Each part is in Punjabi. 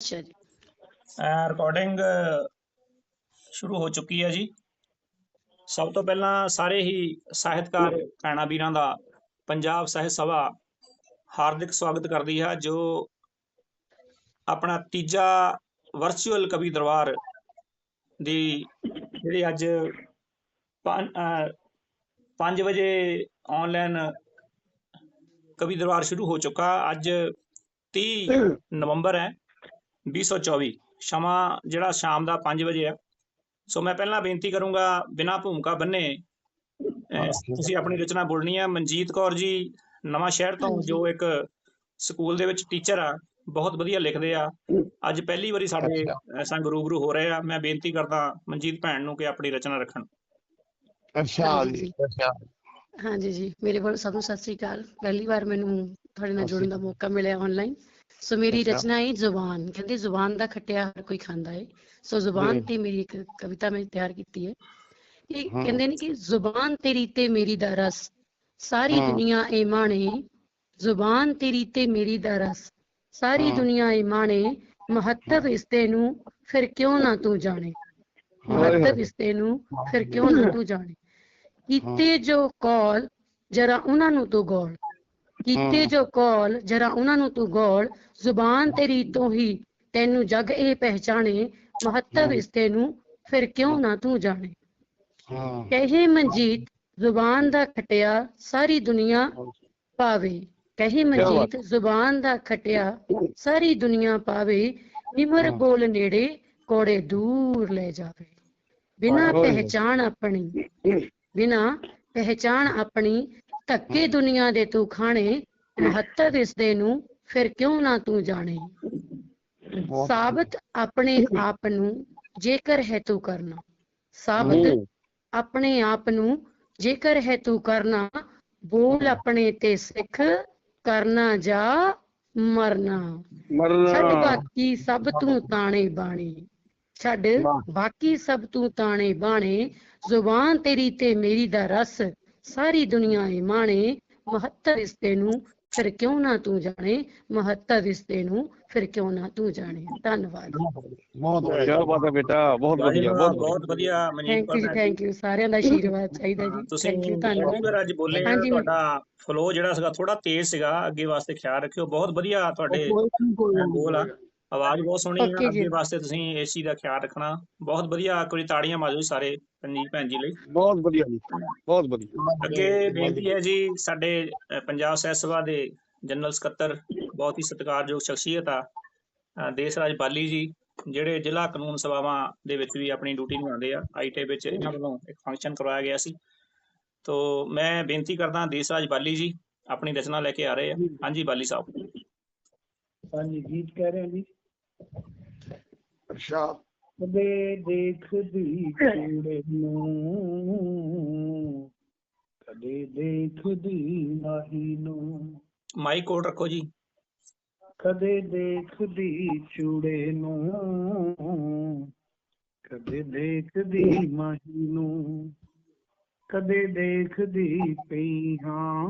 ਅੱਛਾ ਜੀ ਰਿਕਾਰਡਿੰਗ ਸ਼ੁਰੂ ਹੋ ਚੁੱਕੀ ਹੈ ਜੀ। ਸਭ ਤੋਂ ਪਹਿਲਾਂ ਸਾਰੇ ਹੀ ਸਾਹਿਤਕਾਰ ਭੈਣਾਂ ਵੀਰਾਂ ਦਾ ਪੰਜਾਬ ਸਾਹਿਤ ਸਭਾ ਹਾਰਦਿਕ ਸਵਾਗਤ ਕਰਦੀ ਹੈ, ਜੋ ਆਪਣਾ ਤੀਜਾ ਵਰਚੁਅਲ ਕਵੀ ਦਰਬਾਰ ਦੀ ਜਿਹੜੀ ਅੱਜ 5 ਵਜੇ ਆਨਲਾਈਨ ਕਵੀ ਦਰਬਾਰ ਸ਼ੁਰੂ ਹੋ ਚੁੱਕਾ। ਅੱਜ 30 ਨਵੰਬਰ ਹੈ। 2024 ਸ਼ਮਾ ਜਿਹੜਾ ਸ਼ਾਮ ਦਾ 5 ਵਜੇ ਆ। ਸੋ ਮੈਂ ਪਹਿਲਾਂ ਬੇਨਤੀ ਕਰੂੰਗਾ ਬਿਨਾ ਭੂਮਿਕਾ ਬੰਨੇ ਤੁਸੀਂ ਆਪਣੀ ਰਚਨਾ ਬੋਲਣੀ ਹੈ ਮਨਜੀਤ ਕੌਰ ਜੀ ਨਵਾਂ ਸ਼ਹਿਰ ਤੋਂ। ਜੋ ਇੱਕ ਸਕੂਲ ਦੇ ਵਿੱਚ ਟੀਚਰ ਆ ਬਹੁਤ ਵਧੀਆ ਲਿਖਦੇ ਆ। ਅੱਜ ਪਹਿਲੀ ਵਾਰੀ ਸਾਡੇ ਸੰਗ ਰੂਬਰੂ ਹੋ ਰਹੇ ਆ। ਮੈਂ ਬੇਨਤੀ ਕਰਦਾ ਮਨਜੀਤ ਭੈਣ ਨੂੰ ਕਿ ਆਪਣੀ ਰਚਨਾ ਰੱਖਣ। ਅੱਛਾ ਜੀ ਜੀ। ਅੱਛਾ। ਹਾਂਜੀ ਜੀ ਮੇਰੇ ਵੱਲ ਸਭ ਨੂੰ ਸਤਿ ਸ੍ਰੀ ਅਕਾਲ। ਪਹਿਲੀ ਵਾਰ ਮੈਨੂੰ ਤੁਹਾਡੇ ਨਾਲ ਜੁੜਨ ਦਾ ਮੌਕਾ ਮਿਲਿਆ ਆਨਲਾਈਨ ਸੋ ਮੇਰੀ। ਰਚਨਾ ਹੈ ਜ਼ੁਬਾਨ। ਕਹਿੰਦੇ ਜ਼ੁਬਾਨ ਦਾ ਖੱਟਿਆ ਹਰ ਕੋਈ ਖਾਂਦਾ ਹੈ। ਸੋ ਜ਼ੁਬਾਨ। ਤੇ ਮੇਰੀ ਇੱਕ ਕਵਿਤਾ ਮੈਂ ਤਿਆਰ ਕੀਤੀ ਹੈ। ਇਹ। ਕਹਿੰਦੇ ਨੇ ਕਿ ਜ਼ੁਬਾਨ ਤੇਰੀ ਤੇ ਮੇਰੀ ਦਾ ਰਸ। ਸਾਰੀ। ਦੁਨੀਆ ਏ ਮਾਣੇ ਜ਼ੁਬਾਨ ਤੇਰੀ ਤੇ ਮੇਰੀ ਦਾ ਰਸ। ਸਾਰੀ। ਦੁਨੀਆ ਏ ਮਾਣੇ ਮਹੱਤਵ ਇਸਤੇ ਨੂੰ ਫਿਰ ਕਿਉਂ ਨਾ ਤੂੰ ਜਾਣੇ। ਮਹੱਤਵ ਇਸਤੇ ਨੂੰ ਫਿਰ ਕਿਉਂ ਨਾ ਤੂੰ ਜਾਣੇ? ਕੀਤੇ ਜੋ ਕੌਲ ਜਰਾ ਉਹਨਾਂ ਨੂੰ ਤੂੰ ਗੌਲ ਕੀਤੇ। ਜੋ ਕੌਲ ਜਰਾ ਉਹਨਾਂ ਨੂੰ ਤੂੰ ਗੌਲ ਜ਼ੁਬਾਨ ਤੇਰੀ ਤੋਂ ਹੀ ਤੈਨੂੰ ਜਗ ਇਹ ਪਹਿਚਾਣੇ ਮਹੱਤਵ ਹਾਂ। ਇਸਤੇ ਨੂੰ ਫਿਰ ਕਿਉਂ ਨਾ ਤੂੰ ਜਾਣੇ ਹਾਂ ਕਹੇ ਮਨਜੀਤ ਜ਼ੁਬਾਨ ਦਾ ਖਟਿਆ ਸਾਰੀ ਦੁਨੀਆ ਪਾਵੇ ਕਹੇ ਮਨਜੀਤ ਜ਼ੁਬਾਨ ਦਾ ਖਟਿਆ ਸਾਰੀ ਦੁਨੀਆ ਪਾਵੇ ਨਿਮਰ। ਬੋਲ ਨੇੜੇ ਕੋੜੇ ਦੂਰ ਲੈ ਜਾਵੇ ਬਿਨਾ। ਪਹਿਚਾਨ ਆਪਣੀ ਬਿਨਾ ਪਹਿਚਾਨ ਆਪਣੀ ਧੱਕੇ ਦੁਨੀਆ ਦੇ ਤੂੰ ਖਾਣੇ ਮਹੱਤਵ ਇਸ ਦੇ ਨੂੰ ਫਿਰ ਕਿਉਂ ਨਾ ਤੂੰ ਜਾਣੇ? ਸਾਬਤ ਆਪਣੇ ਆਪ ਨੂੰ ਜੇਕਰ ਹੈ ਤੂੰ ਕਰਨਾ। ਸਾਬਤ। ਆਪਣੇ ਆਪ ਨੂੰ ਜੇਕਰ ਹੈ ਤੂੰ ਕਰਨਾ ਬੋਲ ਆਪਣੇ ਤੇ ਸਿੱਖ ਕਰਨਾ ਜਾ ਮਰਨਾ। ਛੱਡ ਮਰਨਾ ਬਾਕੀ ਸਭ ਤੂੰ ਤਾਣੇ ਬਾਣੇ। ਛੱਡ। ਬਾਕੀ ਸਭ ਤੂੰ ਤਾਣੇ ਬਾਣੇ। ਜ਼ੁਬਾਨ ਤੇਰੀ ਤੇ ਮੇਰੀ ਦਾ ਰਸ ਸਾਰੀ ਦੁਨੀਆ ਏ ਮਾਣੇ ਮਹੱਤਵ ਇਸਤੇ ਨੂੰ ਫਿਰ ਕਿਉਂ ਨਾ ਤੂੰ ਜਾਣੇ? ਮਹੱਤਵ ਇਸਤੇ ਨੂੰ ਫਿਰ ਕਿਉਂ ਨਾ ਤੂੰ ਜਾਣੇ? ਧੰਨਵਾਦ। ਬਹੁਤ ਵਧੀਆ। ਬਾਤ ਹੈ ਬੇਟਾ ਬਹੁਤ ਵਧੀਆ ਬਹੁਤ ਬਹੁਤ ਵਧੀਆ। Manjeet thank you. Thank you ਸਾਰਿਆਂ ਦਾ ਆਸ਼ੀਰਵਾਦ ਚਾਹੀਦਾ ਜੀ। ਤੁਸੀਂ ਥੈਂਕ ਯੂ ਪਹਿਲੀ ਧੰਨਵਾਦ। ਅੱਜ ਬੋਲੇ ਤੁਹਾਡਾ ਫਲੋ ਜਿਹੜਾ ਸੀਗਾ ਥੋੜਾ ਤੇਜ਼ ਸੀਗਾ ਅੱਗੇ ਵਾਸਤੇ ਖਿਆਲ ਰੱਖਿਓ। ਬਹੁਤ ਵਧੀਆ ਤੁਹਾਡੇ ਬੋਲ ਆ। ਆਵਾਜ਼ ਬਹੁਤ ਸੋਹਣੀ ਜੀ। ਅੱਗੇ ਵਾਸਤੇ ਤੁਸੀਂ ਇਸ ਚੀਜ਼ ਦਾ ਖਿਆਲ ਰੱਖਣਾ। ਬਹੁਤ ਵਧੀਆ ਕੋਈ ਤਾੜੀਆਂ ਮਾਰੋ ਜੀ ਸਾਰੇ। ਪੰਜੀਤ ਭੈਣ ਜੀ ਲਈ। ਬਹੁਤ ਵਧੀਆ ਜੀ ਬਹੁਤ ਵਧੀਆ। ਅੱਗੇ ਬੇਨਤੀ ਹੈ ਜੀ ਸਾਡੇ ਪੰਜਾਬ ਸਭਾ ਦੇ ਜਨਰਲ ਸਕੱਤਰ ਬਹੁਤ ਹੀ ਸਤਿਕਾਰਯੋਗ ਸ਼ਖਸੀਅਤ ਆ ਦੇਸ ਰਾਜ ਬਾਲੀ ਜੀ ਜਿਹੜੇ ਜ਼ਿਲ੍ਹਾ ਕਾਨੂੰਨ ਸਭਾਵਾਂ ਦੇ ਵਿੱਚ ਵੀ ਆਪਣੀ ਡਿਊਟੀ ਨਿਭਾਉਂਦੇ ਆ। ਆਈਟੇ ਵਿੱਚ ਇਹਨਾਂ ਵੱਲੋਂ ਇੱਕ ਫੰਕਸ਼ਨ ਕਰਵਾਇਆ ਗਿਆ ਸੀ। ਤੋ ਮੈਂ ਬੇਨਤੀ ਕਰਦਾ ਦੇਸ ਰਾਜ ਬਾਲੀ ਜੀ ਆਪਣੀ ਰਚਨਾ ਲੈ ਕੇ ਆ ਰਹੇ ਆ। ਹਾਂਜੀ ਬਾਲੀ ਸਾਹਿਬ। ਹਾਂਜੀ ਗੀਤ ਕਹਿ ਰਹੇ ਹਾਂ ਜੀ। ਅੱਛਾ ਕਦੇ ਦੇਖਦੀ ਕੂੜੇ ਨੂੰ। ਕਦੇ ਦੇਖਦੀ ਮਾਹੀ ਨੂੰ। ਮਾਈਕ ਕੋਲ ਰੱਖੋ ਜੀ। ਕਦੇ ਦੇਖਦੀ ਚੂੜੇ ਨੂੰ। ਕਦੇ ਦੇਖਦੀ ਮਾਹੀ ਨੂੰ। ਕਦੇ ਦੇਖਦੀ ਪਈ ਹਾਂ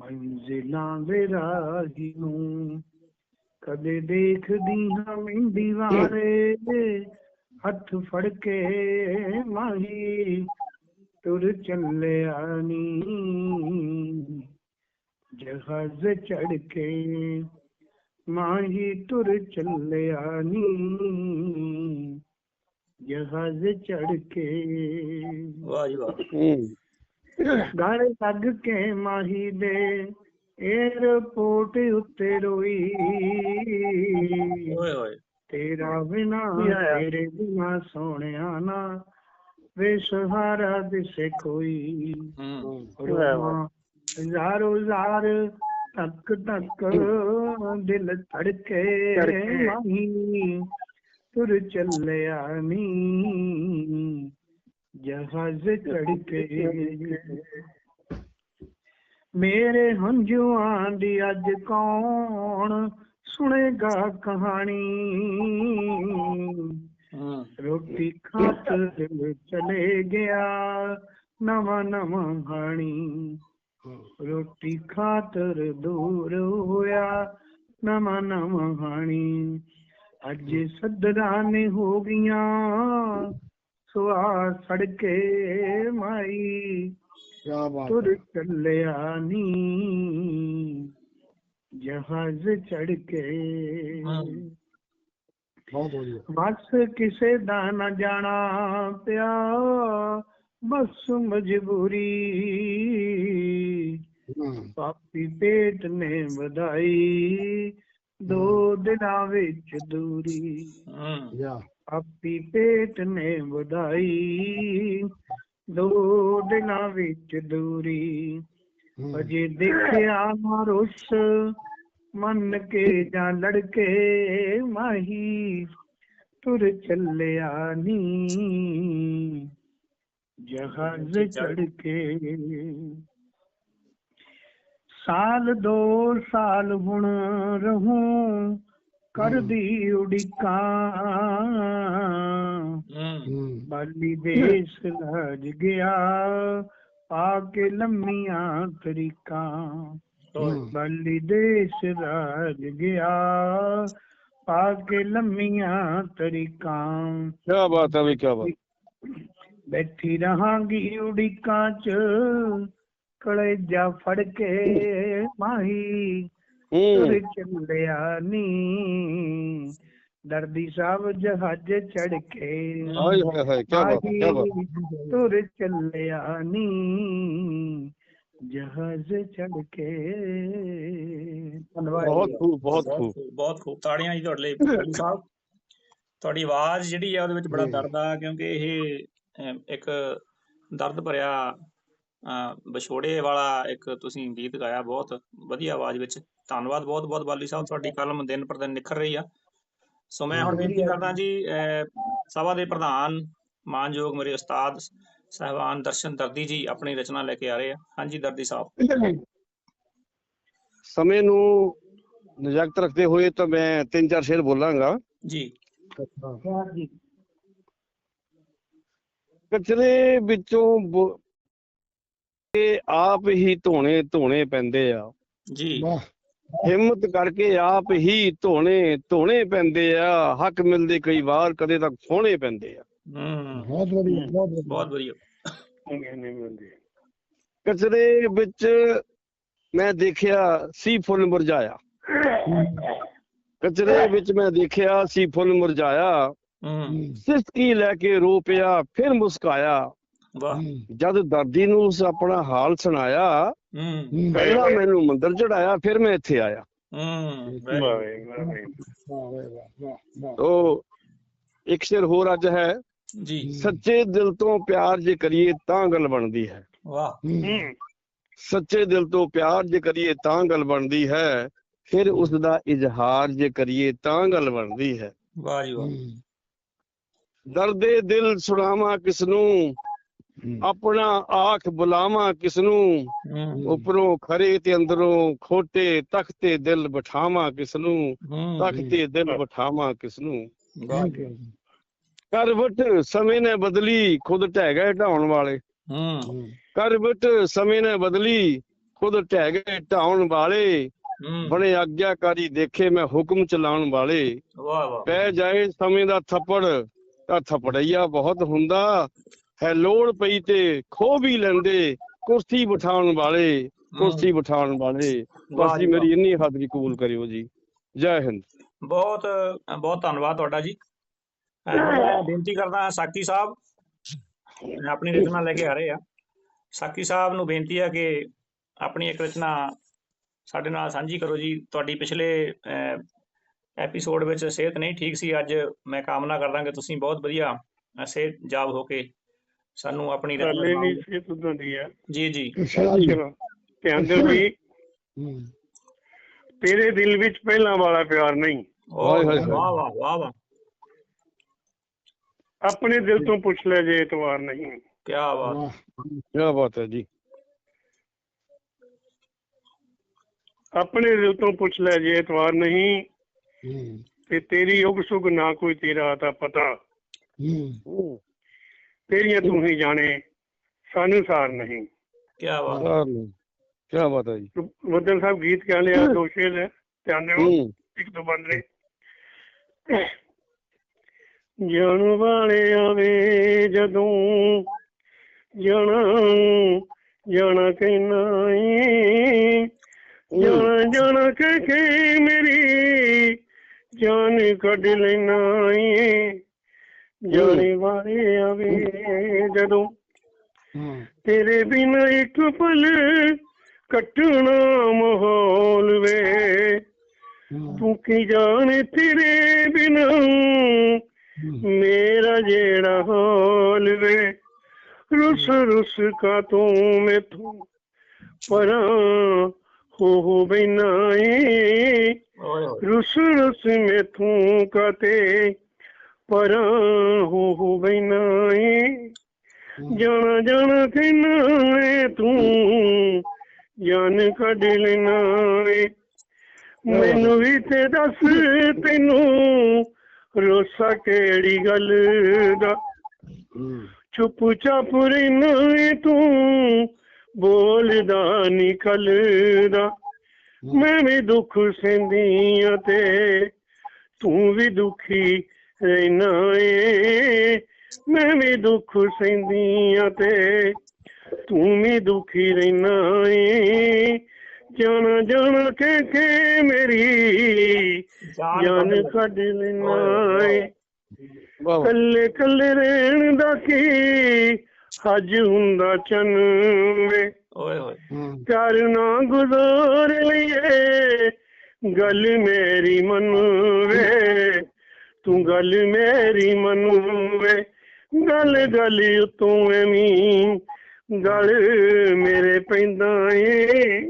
ਮੰਜ਼ਿਲਾਂ ਦੇ ਰਾਹੀ ਨੂੰ। ਕਦੇ ਦੇਖਦੀ ਹਾਂ ਮਿੰਦੀ ਵਾਰੇ ਹੱਥ ਫੜ ਕੇ ਮਾਹੀ ਤੁਰ ਚੱਲਿਆ ਨੀ ਜਹਾਜ਼ ਚੜ ਕੇ ਮਾਹੀ ਤੁਰ ਚੱਲਿਆ ਨੀ ਜਹਾਜ਼ ਚੜ ਕੇ ਵਾਹ ਜੀ ਵਾਹ ਹੂੰ ਗਾਣੇ ਮਾਹੀ ਦੇ ਏਅਰਪੋਰਟ ਉੱਤੇ ਰੋਈ। ਓਏ ਹੋਏ। ਤੇਰਾ ਬਿਨਾ ਤੇਰੇ ਬਿਨਾ ਸੋਹਣਿਆ ਨਾ ਵੇ ਸਹਾਰਾ ਦਿਸੇ ਕੋਈ। ਹਜ਼ਾਰੋ ਹਜ਼ਾਰ ਤੱਕ ਤੱਕ ਦਿਲ ਧੜਕੇ ਮਾਹੀ ਤੁਰ ਚੱਲਿਆ ਨੀ। ਜਹਾਜ਼ ਚੜ ਕੇ ਮੇਰੇ ਹੰਝੂਆਂ ਦੀ ਅੱਜ ਕੌਣ ਸੁਣੇਗਾ ਕਹਾਣੀ? ਰੋਟੀ ਖਾਤਰ ਚਲੇ ਗਿਆ ਨਵਾਂ ਨਵਾਂ ਹਾਣੀ। ਰੋਟੀ ਖਾਤਰ ਦੂਰ ਹੋਇਆ ਨਵਾਂ ਨਵਾਂ ਹਾਣੀ। ਅੱਜ ਸੱਦਰਾਂ ਨੇ ਹੋ ਗਈਆਂ ਸੁਆ ਸੜਕੇ ਮਾਈ। ਕੀ ਬਾਤ ਤੁਰ ਚੱਲਿਆ ਨੀ ਜਹਾਜ਼ ਚੜ ਕੇ ਹਾਂ। ਬਹੁਤ ਵਧੀਆ ਬਸ ਕਿਸੇ ਦਾ ਨਾ ਜਾਣਾ ਪਿਆ ਬਸ ਮਜਬੂਰੀ ਹਾਂ ਪਾਪੀ ਪੇਟ ਨੇ ਵਧਾਈ ਦੋ ਦਿਨਾਂ ਵਿੱਚ ਦੂਰੀ। ਅਜੇ ਦੇਖਿਆ ਨਾ ਰੁੱਸ ਮੰਨ ਕੇ ਜਾਂ ਲੜਕੇ ਮਾਹੀ ਤੁਰ ਚੱਲਿਆ ਨੀ। ਜਹਾਜ਼ ਚੜ ਕੇ। ਸਾਲ ਦੋ ਸਾਲ ਹੁਣ ਰਹੂੰ ਕਰਦੀ ਉਡੀਕਾਂ। ਬਾਲੀ ਦੇਸ਼ ਲਜ ਗਿਆ ਪਾ ਕੇ ਲੰਮੀਆਂ ਤਰੀਕਾਂ। ਬਾਲੀ ਦੇਸ਼ ਰਾਜ ਗਿਆ ਪਾ ਕੇ ਲੰਮੀਆਂ ਤਰੀਕਾਂ। ਕੀ ਬਾਤ ਹੈ ਵੀ ਕੀ ਬਾਤ। ਬੈਠੀ ਰਹਾਂਗੀ ਉਡੀਕਾਂ ਚ ਕਲੇਜਾ ਫੜ ਕੇ ਮਾਹੀ। ਤੁਰ ਹੂੰ ਚੱਲਿਆ ਨੀ। ਦਰਦੀ ਸਾਹਿਬ ਜਹਾਜ਼ ਚੜ ਕੇ ਹਾਏ ਹਾਏ ਹਾਏ ਕੀ ਬਾਤ ਕੀ ਬਾਤ। ਤੁਰ ਚੱਲਿਆ ਨੀ। ਜਹਾਜ਼ ਚੜ ਕੇ ਧੰਨਵਾਦ ਬਹੁਤ ਖੂਬ ਬਹੁਤ ਖੂਬ। ਬਹੁਤ ਖੂਬ। ਤਾੜੀਆਂ ਜੀ ਤੁਹਾਡੇ ਲਈ ਬੱਲੀ ਸਾਹਿਬ ਤੁਹਾਡੀ ਆਵਾਜ਼ ਜਿਹੜੀ ਆ ਉਹਦੇ ਵਿੱਚ ਬੜਾ। ਦਰਦ ਆ ਕਿਉਂਕਿ ਇਹ ਇੱਕ ਦਰਦ ਭਰਿਆ ਵਿਛੋੜੇ ਵਾਲਾ ਇੱਕ ਤੁਸੀਂ ਗੀਤ ਗਾਇਆ ਬਹੁਤ ਵਧੀਆ ਆਵਾਜ਼ ਵਿੱਚ। ਧੰਨਵਾਦ ਬਹੁਤ ਬਹੁਤ ਬਾਲੀ ਸਾਹਿਬ ਤੁਹਾਡੀ ਕਲਮ ਦਿਨ ਪਰ ਦਿਨ ਨਿਖਰ ਰਹੀ ਆ। ਸੋ ਮੈਂ ਹੁਣ ਬੇਨਤੀ ਕਰਦਾ ਜੀ ਸਭਾ ਦੇ ਪ੍ਰਧਾਨ ਮਾਨਯੋਗ ਮੇਰੇ ਉਸਤਾਦ ਸਹਿਬਾਨ ਦਰਸ਼ਨ ਦਰਦੀ ਜੀ ਆਪਣੀ ਰਚਨਾ ਲੈ ਕੇ ਆ ਰਹੇ ਆ। ਹਾਂਜੀ ਦਰਦੀ ਸਾਹਿਬ। ਸਮੇਂ ਨੂੰ ਨਜਕਤ ਰੱਖਦੇ ਹੋਏ ਤਾਂ ਮੈਂ ਤਿੰਨ ਚਾਰ ਸ਼ੇਰ ਬੋਲਾਂਗਾ। ਜੀ। ਜੀ ਕਚਰੇ ਵਿੱਚੋਂ ਕੇ ਆਪ ਹੀ ਧੋਣੇ ਧੋਣੇ ਪੈਂਦੇ ਆ। ਜੀ। ਹਿੰਮਤ ਕਰਕੇ ਆਪ ਹੀ ਧੋਣੇ ਧੋਣੇ ਪੈਂਦੇ ਆ। ਹੱਕ ਮਿਲਦੇ ਕਈ ਵਾਰ ਕਦੇ ਤਾਂ ਖੋਣੇ ਪੈਂਦੇ ਆ। ਹੂੰ। ਬਹੁਤ ਵਧੀਆ ਬਹੁਤ ਬਹੁਤ ਵਧੀਆ। ਕਚਰੇ ਵਿੱਚ ਮੈਂ ਦੇਖਿਆ ਸੀ ਫੁੱਲ ਮੁਰਝਾਇਆ। ਕਚਰੇ ਵਿੱਚ ਮੈਂ ਦੇਖਿਆ ਸੀ ਫੁੱਲ ਮੁਰਝਾਇਆ। ਹੂੰ। ਸਿਸਕੀ ਲੈ ਕੇ ਰੋ ਪਿਆ ਫਿਰ ਮੁਸਕਾਇਆ। ਵਾਹ। ਜਦ ਦਰਦੀ ਨੂੰ ਉਸ ਆਪਣਾ ਹਾਲ ਸੁਣਾਇਆ ਹੂੰ। ਪਹਿਲਾਂ ਮੈਨੂੰ ਮੰਦਰ ਚੜਾਇਆ ਫਿਰ ਮੈਂ ਇੱਥੇ ਆਇਆ। ਹੂੰ. ਉਹ ਇੱਕ ਸ਼ੇਰ ਹੋਰ ਅੱਜ ਹੈ। ਜੀ। ਸੱਚੇ ਦਿਲ ਤੋਂ ਪਿਆਰ ਜੇ ਕਰੀਏ ਤਾਂ ਗੱਲ ਬਣਦੀ ਹੈ। ਵਾਹ। ਸੱਚੇ ਦਿਲ ਤੋਂ ਪਿਆਰ ਜੇ ਕਰੀਏ ਤਾਂ ਗੱਲ ਬਣਦੀ ਹੈ। ਫਿਰ ਉਸ ਦਾ ਇਜ਼ਹਾਰ ਜੇ ਕਰੀਏ ਤਾਂ ਗੱਲ ਬਣਦੀ ਹੈ। ਵਾਹ ਜੀ ਵਾਹ। ਦਰਦੇ ਦਿਲ ਸੁਣਾਵਾਂ ਕਿਸ ਨੂੰ? ਆਪਣਾ ਆਖ ਬੁਲਾਵਾਂ ਕਿਸ ਨੂੰ ਉੱਪਰੋਂ ਖਰੇ ਤੇ ਅੰਦਰੋਂ ਖੋਟੇ ਤਖਤੇ ਦਿਲ ਬਿਠਾਵਾਂ ਕਿਸ ਨੂੰ ਤਖਤੇ ਦਿਲ ਬਿਠਾਵਾਂ ਕਿਸ ਨੂੰ ਕਰਵਟ ਸਮੇਂ ਨੇ ਬਦਲੀ ਖੁਦ ਢਹਿ ਗਏ ਢਾਉਣ ਵਾਲੇ। ਕਰਵਟ ਸਮੇਂ ਨੇ ਬਦਲੀ ਖੁਦ ਢਹਿ ਗਏ ਢਾਉਣ ਵਾਲੇ। ਬੜੇ ਆਗਿਆਕਾਰੀ ਦੇਖੇ ਮੈਂ ਹੁਕਮ ਚਲਾਉਣ ਵਾਲੇ। ਵਾਹ ਵਾਹ। ਪੈ ਜਾਏ ਸਮੇਂ ਦਾ ਥੱਪੜ ਤਾਂ ਥਪੜਈਆ ਬਹੁਤ ਹੁੰਦਾ। ਹੈ ਲੋੜ ਪਈ ਤੇ ਖੋ ਵੀ ਲੈਂਦੇ ਕੁਰਸੀ ਬਿਠਾਉਣ ਵਾਲੇ ਕੁਰਸੀ ਬਿਠਾਉਣ ਵਾਲੇ। ਬਸ ਜੀ ਮੇਰੀ ਇੰਨੀ ਹਾਜ਼ਰੀ ਕਬੂਲ ਕਰਿਓ ਜੀ। ਜੈ ਹਿੰਦ। ਬਹੁਤ ਬਹੁਤ ਧੰਨਵਾਦ ਤੁਹਾਡਾ ਜੀ। ਬੇਨਤੀ ਕਰਦਾ ਹਾਂ ਸਾਕੀ ਸਾਹਿਬ ਆਪਣੀ ਰਚਨਾ ਲੈ ਕੇ ਆ ਰਹੇ ਆ ਸਾਕੀ ਸਾਹਿਬ ਨੂੰ ਬੇਨਤੀ ਹੈ ਕਿ ਆਪਣੀ ਇੱਕ ਰਚਨਾ ਸਾਡੇ ਨਾਲ ਸਾਂਝੀ ਕਰੋ ਜੀ। ਤੁਹਾਡੀ ਪਿਛਲੇ ਐਪੀਸੋਡ ਵਿੱਚ ਸਿਹਤ ਨਹੀਂ ਠੀਕ ਸੀ ਅੱਜ ਮੈਂ ਕਾਮਨਾ ਕਰਦਾ ਕਿ ਤੁਸੀਂ ਬਹੁਤ ਵਧੀਆ ਸਿਹਤ ਜਾਬ ਹੋ ਕੇ ਸਾਨੂੰ ਆਪਣੀ ਰਚਨਾ ਹਾਲੇ ਨਹੀਂ ਸੁਣਾਓਗੇ। ਸੀ ਤੁਦਾਂ ਦੀ ਆ ਜੀ ਜੀ। ਚਲੋ ਧਿਆਨ ਦਿਓ ਵੀ ਤੇਰੇ ਦਿਲ ਵਿੱਚ ਪਹਿਲਾਂ ਵਾਲਾ ਪਿਆਰ ਨਹੀਂ। ਵਾਹ ਵਾਹ ਵਾਹ ਵਾਹ। ਆਪਣੇ ਦਿਲ ਤੋਂ ਪੁੱਛ ਲੈ ਜੇ ਇਤਵਾਰ ਨਹੀਂ ਕੀ ਬਾਤ। ਕੀ ਬਾਤ ਹੈ ਜੀ। ਆਪਣੇ ਦਿਲ ਤੋਂ ਪੁੱਛ ਲੈ ਜੇ ਇਤਵਾਰ ਨਹੀਂ। ਤੇ ਤੇਰੀ ਉਗ ਸੁਗ ਨਾ ਕੋਈ ਤੇਰਾ ਤਾਂ ਪਤਾ। ਤੇਰੀਆਂ ਤੂੰ ਹੀ ਜਾਣੇ ਸਾਨੂੰ ਸਾਰ ਨਹੀਂ। ਕੀ ਬਾਤ। ਕੀ ਹੈ ਜੀ। ਬੱਦਲ ਸਾਹਿਬ ਗੀਤ ਕਹਿ ਲਿਆ? ਦੋ ਸ਼ੇਰ ਹੈ ਧਿਆਨ ਦਿਓ ਇੱਕ ਦੋ ਬੰਦ ਨੇ। ਜਾਣ ਵਾਲੇ ਆਵੇ ਜਦੋਂ ਜਾਣਾ ਜਾਣਾ ਕਹਿਣਾ ਏ। ਜਾਣਾ ਜਾਣਾ ਕਹਿ ਕੇ ਮੇਰੀ ਜਾਨ ਕੱਢ ਲੈਣਾ ਏ। ਜਾਣੇ ਵਾਲੇ ਆਵੇ ਜਦੋਂ ਤੇਰੇ ਬਿਨ ਇੱਕ ਪਲ ਕੱਟਣਾ ਮਾਹੌਲ ਵੇ। ਤੂੰ ਕੀ ਜਾਣੇ ਤੇਰੇ ਬਿਨ? ਮੇਰਾ ਜਿਹੜਾ ਹਾਲ ਵੇ। ਰੁੱਸ ਰੁੱਸ ਕਾ ਤੂੰ ਮੈਥੋਂ ਪਰਾਂ ਹੋ ਹੋ ਬੈਨਾ ਏ ਓਏ ਹੋਏ। ਰੁੱਸ ਰੁੱਸ ਮੈਥੋਂ ਕਾਤੇ ਪਰਾਂ ਹੋ ਹੋ। ਬੈਨਾ ਏ ਜਾਣਾ ਜਾਣਾ ਕਹਿਣਾ ਏ ਤੂੰ। ਜਾਨ ਕੱਢ ਲੈਣਾ ਏ ਮੈਨੂੰ ਵੀ ਤੇ ਦੱਸ ਤੈਨੂੰ ਰੋਸਾ ਕਿਹੜੀ ਗੱਲ ਦਾ। ਚੁੱਪ ਚਾਪ ਰਹਿਣਾ ਏ ਤੂੰ ਬੋਲਦਾ ਨਿਕਲਦਾ ਮੈਂ ਵੀ ਦੁੱਖ ਸਹਿੰਦੀਆਂ ਤੇ ਤੂੰ ਵੀ ਦੁਖੀ ਰਹਿਣਾ ਏ ਮੈਂ ਵੀ ਦੁੱਖ ਸਹਿੰਦੀਆਂ ਤੇ। ਤੂੰ ਵੀ ਦੁਖੀ ਰਹਿਣਾ ਏ ਜਾਣਾ ਜਾਣਾ ਕਹਿ ਕੇ ਮੇਰੀ ਜਾਨ ਕੱਢ ਲੈਣਾ ਏ। ਕੱਲੇ ਕੱਲੇ ਰਹਿਣ ਦਾ ਕੀ ਹੱਜ ਹੁੰਦਾ ਚੰਨ ਵੇ। ਓਏ ਨਾ ਗੁਜ਼ਾਰ ਲਈਏ ਗੱਲ ਮੇਰੀ ਮੰਨਵੇ ਤੂੰ ਗੱਲ ਮੇਰੀ ਮੰਨਵੇ ਗੱਲ ਗੱਲ ਉਤੋਂ ਐਵੇਂ। ਗੱਲ ਮੇਰੇ ਪੈਂਦਾ ਏ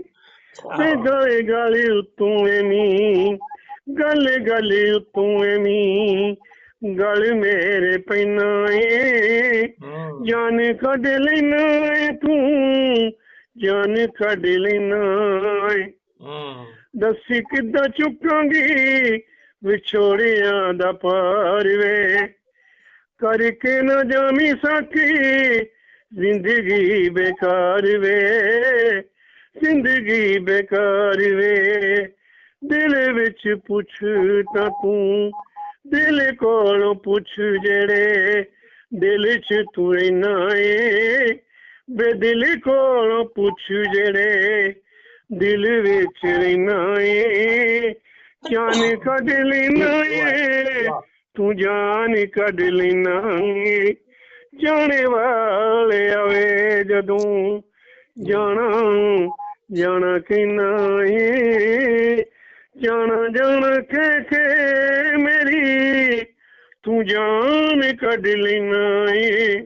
ਤੇ ਗਾਲੇ ਗਾਲੇ ਉਤੋਂ ਐਵੇਂ ਗੱਲ ਗੱਲ ਉਤੋਂ ਐਵੇਂ। ਗੱਲ ਮੇਰੇ ਪੈਣਾ ਏ ਜਾਨ ਕੱਢ ਲੈਣਾ ਏ ਤੂੰ ਜਾਨ ਕੱਢ ਲੈਣਾ ਏ। ਦੱਸੀ ਕਿੱਦਾਂ ਚੁੱਕਾਂਗੀ ਵਿਛੋੜਿਆਂ ਦਾ ਪਾਰ ਵੇ। ਕਰਕੇ ਨਾ ਜਾਮੀ ਸਾਕੀ ਜ਼ਿੰਦਗੀ ਬੇਕਾਰ ਵੇ। ਜ਼ਿੰਦਗੀ ਬੇਕਾਰ ਵੇ। ਦਿਲ ਵਿੱਚ ਪੁੱਛ ਤਾਂ ਤੂੰ, ਦਿਲ ਕੋਲੋਂ ਪੁੱਛ ਜਿਹੜੇ ਦਿਲ 'ਚ ਤੂੰ ਰਹਿਣਾ ਏ। ਬੇਦਿਲ ਕੋਲੋਂ ਪੁੱਛ ਜਿਹੜੇ ਦਿਲ ਵਿੱਚ ਰਹਿਣਾ ਏ। ਜਾਨ ਕੱਢ ਲੈਣਾ ਏ, ਤੂੰ ਜਾਨ ਕੱਢ ਲੈਣਾ ਜਾਣੇ ਵਾਲੇ ਆਵੇ ਜਦੋਂ ਜਾਣਾ ਜਾਣਾ ਕਹਿਣਾ ਏ। ਜਾਣਾ ਜਾਣਾ ਕਹਿ ਕੇ ਮੇਰੀ, ਤੂੰ ਜਾਨ ਕੱਢ ਲੈਣਾ ਏ।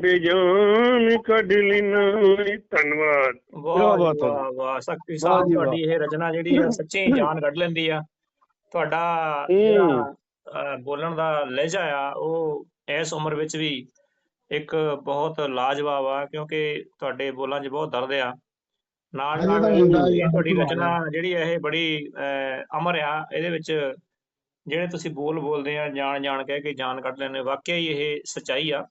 ਬੇਜਾਨ ਕੱਢ ਲੈਣਾ ਧੰਨਵਾਦ। ਵਾਹ ਬਾਤ ਹੈ। ਵਾਹ ਵਾਹ। ਸ਼ਕਤੀ ਵਾਹ ਸਾਹਿਬ। ਤੁਹਾਡੀ ਇਹ ਰਚਨਾ ਜਿਹੜੀ ਆ ਸੱਚੀ ਜਾਨ ਕੱਢ ਲੈਂਦੀ ਆ। ਤੁਹਾਡਾ ਹੂੰ। ਬੋਲਣ ਦਾ ਲਹਿਜਾ ਆ ਉਹ ਇਸ ਉਮਰ ਵਿੱਚ ਵੀ ਇੱਕ ਬਹੁਤ ਲਾਜਵਾਬ ਆ ਕਿਉਂਕਿ ਤੁਹਾਡੇ ਬੋਲਾਂ 'ਚ ਬਹੁਤ ਦਰਦ ਆ। ਨਾਲ ਹਾਂ, ਨਾਲ ਤੁਹਾਡੀ ਰਚਨਾ ਜਿਹੜੀ ਇਹ ਬੜੀ ਅਮਰ ਆ। ਇਹਦੇ ਵਿੱਚ ਜਿਹੜੇ ਤੁਸੀਂ ਬੋਲ ਬੋਲਦੇ ਆ ਜਾਣ ਜਾਣ ਕਹਿ ਕੇ ਜਾਨ ਕੱਢ ਲੈਂਦੇ ਵਾਕਿਆ ਹੀ ਇਹ ਸੱਚਾਈ ਆ।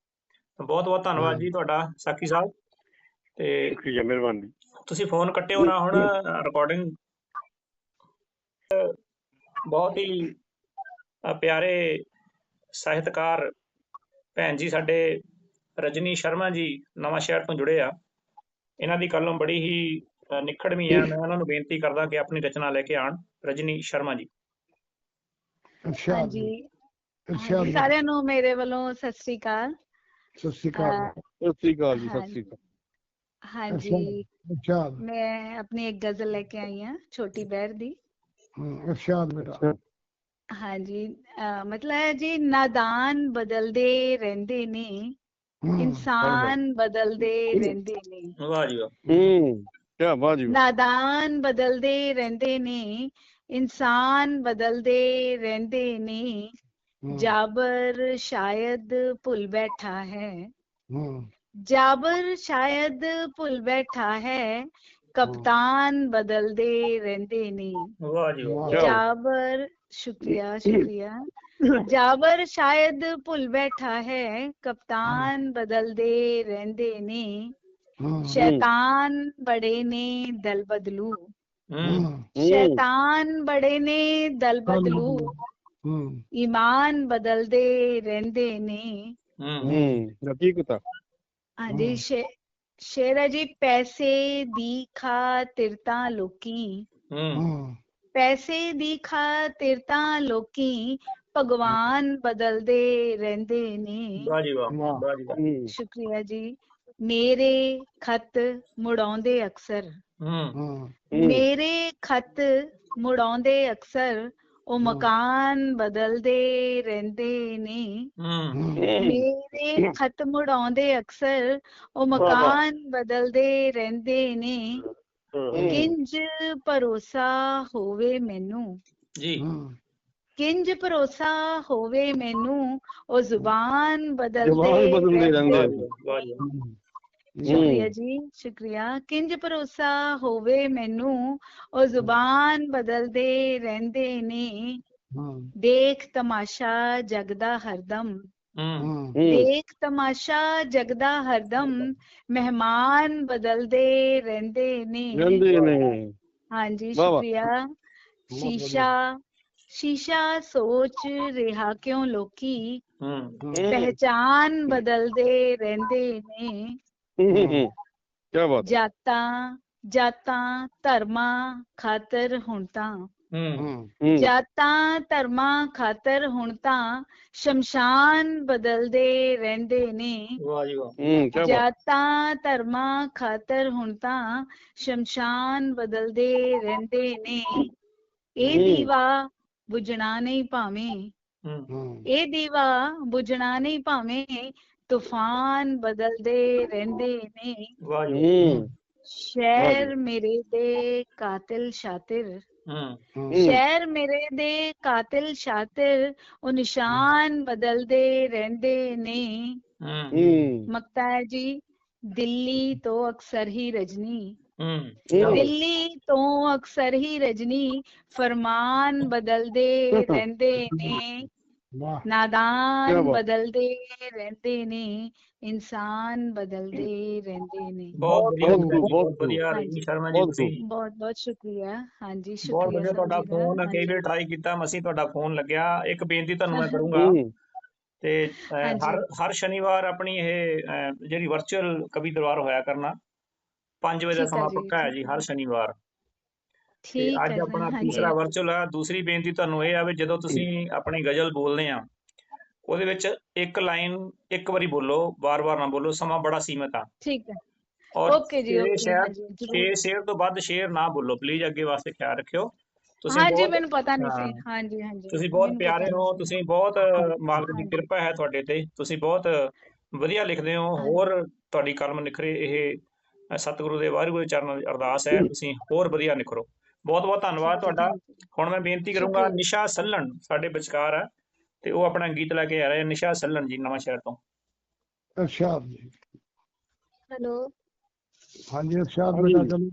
ਬਹੁਤ ਬਹੁਤ ਧੰਨਵਾਦ ਜੀ ਤੁਹਾਡਾ ਸਾਕੀ ਸਾਹਿਬ। ਤੇ ਸ਼ੁਕਰੀਆ ਮਿਹਰਬਾਨੀ ਤੁਸੀਂ ਫੋਨ ਕੱਟਿਓ ਨਾ ਹੁਣ ਰਿਕਾਰਡਿੰਗ ਬਹੁਤ ਹੀ ਪਿਆਰੇ ਸਾਹਿਤਕਾਰ ਭੈਣ ਜੀ ਸਾਡੇ ਰਜਨੀ ਸ਼ਰਮਾ ਜੀ ਨਵਾਂ ਸ਼ਹਿਰ ਤੋਂ ਜੁੜੇ ਆ। ਇਹਨਾਂ ਦੀ ਕਲਮ ਬੜੀ ਹੀ ਨਿਖੜਵੀਂ ਆ। ਮੈਂ ਉਹਨਾਂ ਨੂੰ ਬੇਨਤੀ ਕਰਦਾ ਕਿ ਆਪਣੀ ਰਚਨਾ ਲੈ ਕੇ ਆਣ ਰਜਨੀ ਸ਼ਰਮਾ ਜੀ। ਹਾਂਜੀ, ਸਾਰਿਆਂ ਨੂੰ ਮੇਰੇ ਵੱਲੋਂ ਸਤਿ ਸ੍ਰੀ ਅਕਾਲ। ਸਤਿ ਸ਼੍ਰੀ ਅਕਾਲ ਸਤਿ ਸ੍ਰੀ ਅਕਾਲ ਜੀ ਸਤਿ ਸ੍ਰੀ ਅਕਾਲ। ਹਾਂਜੀ। ਅੱਛਾ। ਮੈਂ ਆਪਣੀ ਇੱਕ ਗਜ਼ਲ ਲੈ ਕੇ ਆਈ ਹਾਂ ਛੋਟੀ ਬਹਿਰ ਦੀ। ਹਮ, ਅੱਛਾ ਬੇਟਾ। ਅੱਛਾ। ਹਾਂਜੀ ਅਹ ਮਤਲਬ ਹੈ ਜੀ ਨਾਦਾਨ ਬਦਲਦੇ ਰਹਿੰਦੇ ਨੇ ਹਮ, ਇਨਸਾਨ ਬਦਲਦੇ ਰਹਿੰਦੇ ਨੇ। ਵਾਹ ਜੀ ਵਾਹ ਹੂੰ ਕੀ ਬਾਤ ਜੀ ਨਾਦਾਨ ਬਦਲਦੇ ਰਹਿੰਦੇ ਨੇ। ਇਨਸਾਨ ਬਦਲਦੇ ਰਹਿੰਦੇ ਨੇ ਹਮ, ਜਾਬਰ ਸ਼ਾਇਦ ਭੁੱਲ ਬੈਠਾ ਹੈ ਹਮ, ਜਾਬਰ ਸ਼ਾਇਦ ਭੁੱਲ ਬੈਠਾ ਹੈ ਕਪਤਾਨ ਬਦਲਦੇ ਰਹਿੰਦੇ ਨੇ ਵਾਹ ਜੀ ਵਾਹ ਕਿਆ- ਜਾਬਰ ਸ਼ੁਕਰੀਆ ਸ਼ੁਕਰੀਆ ਜਾਬਰ ਸ਼ਾਇਦ ਭੁੱਲ ਬੈਠਾ ਹੈ ਕਪਤਾਨ ਬਦਲਦੇ ਰਹਿੰਦੇ ਨੇ ਹਮ, ਸ਼ੈਤਾਨ ਬੜੇ ਨੇ ਦਲ ਬਦਲੂ ਹੂੰ ਹੂੰ ਸ਼ੈਤਾਨ ਬੜੇ ਨੇ ਦਲ ਬਦਲੂ ਹੂੰ ਈਮਾਨ ਬਦਲਦੇ ਰਹਿੰਦੇ ਨੇ ਹੂੰ ਹੂੰ ਹਕੀਕਤ ਹਾਂਜੀ ਸ਼ੇਰ ਹੈ ਜੀ ਪੈਸੇ ਦੀ ਖਾਤਿਰ ਤਾਂ ਲੋਕੀ ਹੂੰ ਪੈਸੇ ਦੀ ਖਾਤਿਰ ਤਾਂ ਲੋਕੀ ਭਗਵਾਨ ਬਦਲਦੇ ਰਹਿੰਦੇ ਨੇ ਵਾਹ ਜੀ ਵਾਹ ਸ਼ੁਕਰੀਆ ਜੀ ਮੇਰੇ ਖਤ ਮੁੜਾਉਂਦੇ ਅਕਸਰ ਹੂੰ ਹੂੰ ਹੂੰ। ਮੇਰੇ ਖਤ ਮੁੜਾਉਂਦੇ ਅਕਸਰ ਉਹ। ਮਕਾਨ ਬਦਲਦੇ ਰਹਿੰਦੇ ਨੇ। ਮੇਰੇ ਖਤ ਮੁੜਾਉਂਦੇ ਅਕਸਰ ਉਹ ਮਕਾਨ ਬਦਲਦੇ ਰਹਿੰਦੇ ਨੇ। ਕਿੰਜ ਭਰੋਸਾ ਹੋਵੇ ਮੈਨੂੰ? ਜੀ। ਕਿੰਜ ਭਰੋਸਾ ਹੋਵੇ ਮੈਨੂੰ? ਉਹ ਜ਼ੁਬਾਨ ਜ਼ੁਬਾਨ ਬਦਲਦੇ ਬਦਲਦੇ ਰਹਿੰਦੇ ਸ਼ੁਕਰੀਆ ਜੀ ਸ਼ੁਕਰੀਆ। ਕਿੰਜ ਭਰੋਸਾ ਹੋਵੇ ਮੈਨੂੰ ਉਹ ਜ਼ੁਬਾਨ ਬਦਲਦੇ ਰਹਿੰਦੇ ਨੇ। ਦੇਖ ਤਮਾਸ਼ਾ ਜਗਦਾ ਹਰਦਮ। ਦੇਖ ਤਮਾਸ਼ਾ ਜਗਦਾ ਹਰਦਮ ਮਹਿਮਾਨ ਬਦਲਦੇ ਰਹਿੰਦੇ ਨੇ। ਰਹਿੰਦੇ ਨੇ। ਹਾਂਜੀ। ਸ਼ੁਕਰੀਆ। ਸ਼ੀਸ਼ਾ ਸ਼ੀਸ਼ਾ ਸੋਚ ਰਿਹਾ ਕਿਉਂ ਲੋਕੀ? ਪਹਿਚਾਨ ਬਦਲਦੇ ਰਹਿੰਦੇ ਨੇ। ਕੀ ਬਾਤ ਜਾਤਾਂ ਜਾਤਾਂ ਧਰਮਾਂ ਖਾਤਰ ਹੁਣ ਤਾਂ। ਜਾਤਾਂ ਧਰਮਾਂ ਖਾਤਰ ਹੁਣ ਤਾਂ ਸ਼ਮਸ਼ਾਨ ਬਦਲਦੇ ਰਹਿੰਦੇ ਨੇ। ਵਾਹ ਜੀ ਵਾਹ। ਜਾਤਾਂ ਧਰਮਾਂ ਖਾਤਰ ਹੁਣ ਤਾਂ ਸ਼ਮਸ਼ਾਨ ਬਦਲਦੇ ਰਹਿੰਦੇ ਨੇ। ਇਹ। ਦੀਵਾ ਬੁਝਣਾ ਨਹੀਂ ਭਾਵੇਂ। ਇਹ ਦੀਵਾ ਬੁਝਣਾ ਨਹੀਂ ਭਾਵੇਂ ਤੂਫਾਨ ਬਦਲਦੇ ਰਹਿੰਦੇ ਨੇ ਵਾਹ ਜੀ ਵਾਹ। ਹੂੰ ਸ਼ਹਿਰ ਮੇਰੇ ਦੇ ਕਾਤਿਲ ਸ਼ਾਤਿਰ ਹੂੰ ਹੂੰ ਸ਼ਹਿਰ ਮੇਰੇ ਦੇ ਕਾਤਿਲ ਸ਼ਾਤਿਰ ਉਹ ਨਿਸ਼ਾਨ ਬਦਲਦੇ ਰਹਿੰਦੇ ਨੇ ਹੂੰ ਹੂੰ ਮਕਤਾ ਹੈ ਜੀ ਦਿੱਲੀ ਤੋਂ ਅਕਸਰ ਹੀ ਰਜਨੀ ਹੂੰ ਹੂੰ। ਦਿੱਲੀ ਤੋਂ ਨਾਦਾਨ। ਬਦਲਦੇ ਰਹਿੰਦੇ ਨੇ ਇਨਸਾਨ ਬਦਲਦੇ ਰਹਿੰਦੇ ਨੇ ਬਹੁਤ ਵਧੀਆ ਬਹੁਤ ਬਹੁਤ ਬਹੁਤ ਵਧੀਆ। ਰਜਨੀ ਸ਼ਰਮਾ ਜੀ ਬਹੁਤ ਤੁਸੀਂ ਬਹੁਤ ਬਹੁਤ ਸ਼ੁਕਰੀਆ ਹਾਂਜੀ ਬਹੁਤ ਸ਼ੁਕਰੀਆ ਵਧੀਆ ਸਰ ਤੁਹਾਡਾ ਫੋਨ ਕਈ। ਵਾਰ ਟਰਾਈ ਕੀਤਾ ਮਸੀਂ ਤੁਹਾਡਾ ਫੋਨ ਲੱਗਿਆ ਇੱਕ ਬੇਨਤੀ ਤੁਹਾਨੂੰ ਮੈਂ ਕਰੂੰਗਾ ਤੇ। ਹਰ ਹਰ ਸ਼ਨੀਵਾਰ ਆਪਣੀ ਇਹ ਜਿਹੜੀ ਵਰਚੁਅਲ ਕਵੀ ਦਰਬਾਰ ਹੋਇਆ ਕਰਨਾ 5 ਵਜੇ ਦਾ ਸਮਾਂ ਪੱਕਾ ਹੈ ਜੀ। ਹਰ ਸ਼ਨੀਵਾਰ ਠੀਕ ਅੱਜ ਹੈ ਸਰ ਆਪਣਾ ਤੀਸਰਾ ਵਰਚੁਅਲ ਹੈ ਦੂਸਰੀ ਬੇਨਤੀ ਤੁਹਾਨੂੰ ਇਹ ਆ ਵੀ ਜਦੋਂ ਤੁਸੀਂ ਆਪਣੀ ਗਜ਼ਲ ਬੋਲਦੇ ਆ ਉਹਦੇ ਵਿੱਚ ਇੱਕ ਲਾਈਨ ਇੱਕ ਵਾਰੀ ਬੋਲੋ ਬਾਰ-ਬਾਰ ਨਾ ਬੋਲੋ ਸਮਾਂ ਬੜਾ ਸੀਮਤ ਆ। ਠੀਕ ਹੈ। ਓਕੇ ਜੀ ਓਕੇ ਛੇ ਸ਼ੇਰ ਤੋਂ ਵੱਧ ਸ਼ੇਰ ਨਾ ਬੋਲੋ ਪਲੀਜ਼ ਅੱਗੇ ਵਾਸਤੇ ਖਿਆਲ ਰੱਖਿਓ। ਤੁਸੀਂ ਹਾਂਜੀ ਮੈਨੂੰ ਪਤਾ ਨਹੀਂ ਸੀ। ਹਾਂ। ਹਾਂਜੀ ਹਾਂਜੀ ਤੁਸੀਂ ਬਹੁਤ ਪਿਆਰੇ ਹੋ। ਤੁਸੀਂ ਬਹੁਤ ਮਾਲਕ ਦੀ। ਕਿਰਪਾ ਹੈ ਤੁਹਾਡੇ ਤੇ। ਤੁਸੀਂ ਬਹੁਤ ਵਧੀਆ ਲਿਖਦੇ ਹੋ। ਹੋਰ ਤੁਹਾਡੀ ਕਲਮ ਨਿਖਰੇ ਇਹ ਸਤਿਗੁਰੂ ਦੇ ਵਾਹਿਗੁਰੂ ਦੇ ਚਰਨਾਂ ਦੀ ਅਰਦਾਸ ਹੈ। ਤੁਸੀਂ ਹੋਰ ਵਧੀਆ ਨਿਖਰੋ। ਬਹੁਤ ਬਹੁਤ ਧੰਨਵਾਦ ਤੁਹਾਡਾ। ਹੁਣ ਮੈਂ ਬੇਨਤੀ ਕਰੂੰਗਾ। ਨਿਸ਼ਾ ਸੱਲਣ ਸਾਡੇ ਵਿਚਕਾਰ ਹੈ ਤੇ ਉਹ ਆਪਣਾ ਗੀਤ ਲੈ ਕੇ ਆ ਰਹੇ ਨਿਸ਼ਾ ਸੱਲਣ ਜੀ ਨਵਾਂ ਸ਼ਹਿਰ ਤੋਂ। ਅਰਸ਼ਾਦ ਜੀ। ਹੈਲੋ। ਹਾਂਜੀ ਅਰਸ਼ਾਦ। ਬੇਟਾ ਚਲੋ।